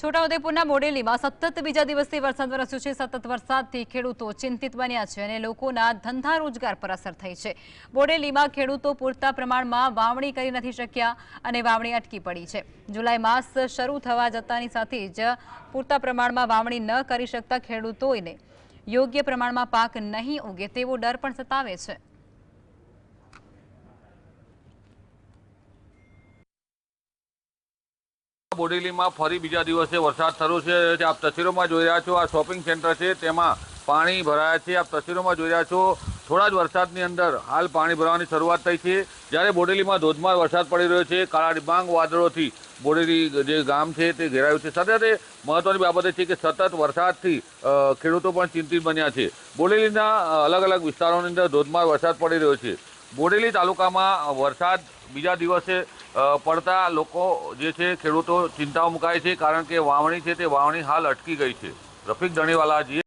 છોટાઉદેપુરના બોડેલીમાં સતત બીજા દિવસથી વરસાદ વરસ્યો છે. સતત વરસાદથી ખેડૂતો ચિંતિત બન્યા છે અને લોકોના ધંધા રોજગાર પર અસર થઈ છે. બોડેલીમાં ખેડૂતો પૂરતા પ્રમાણમાં વાવણી કરી નથી શક્યા અને વાવણી અટકી પડી છે. જુલાઈ માસ શરૂ થવા જતાની સાથે જ પૂરતા પ્રમાણમાં વાવણી ન કરી શકતા ખેડૂતોને યોગ્ય પ્રમાણમાં પાક નહીં ઉગે તેવો ડર પણ સતાવે છે. બોડેલીમાં ફરી બીજા દિવસે વરસાદ થયો છે. આપ તસવીરોમાં જોઈ રહ્યા છો, આ શોપિંગ સેન્ટર છે. તેમાં પાણી ભરાયા છે. આપ તસવીરોમાં જોઈ રહ્યા છો, થોડા જ વરસાદની અંદર હાલ પાણી ભરાવાની શરૂઆત થઈ છે. જ્યારે બોડેલીમાં ધોધમાર વરસાદ પડી રહ્યો છે કાળા ડિબાંગ વાદળોથી બોડેલી જે ગામ છે તે ઘેરાયું છે. સાથે સાથે મહત્વની બાબત એ છે કે સતત વરસાદથી ખેડૂતો પણ ચિંતિત બન્યા છે. બોડેલીના અલગ અલગ વિસ્તારોની અંદર ધોધમાર વરસાદ પડી રહ્યો છે. બોડેલી તાલુકામાં વરસાદ બીજા દિવસે પડતા લોકો જે છે ખેડૂતો ચિંતાઓ મુકાય છે કારણ કે વાવણી છે તે વાવણી હાલ અટકી ગઈ છે. રફીક ધણીવાલા જી